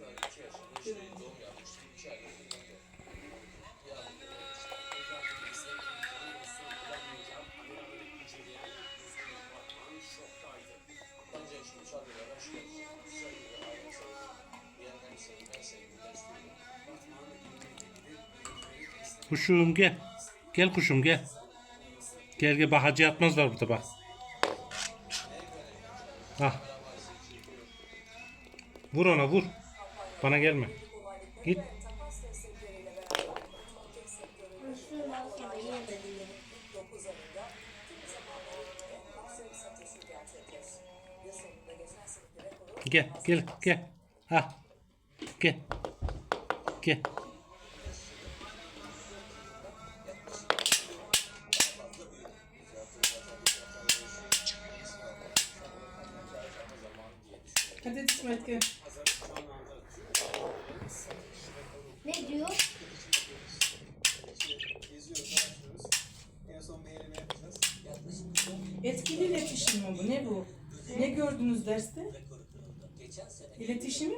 var 2 yaşında işte doğum yapmıştı. 2 ayda kullandı. Ya Bence şu müsaadelerden şu olsun. Size göre aile sayısı. Diğer en sevdiğim, en sevdiğim desteği. Kuşum gel. Gel kuşum gel. Gel gel bak hacı yatmaz var burada bak. Ah. Vur ona vur. Bana gelme. Git. Gel gel gel. Ha. Gel. Gel. Hadi İsmet gel. Ne diyor? Etkili iletişim mi bu? Ne bu? Ne gördünüz derste? İletişimi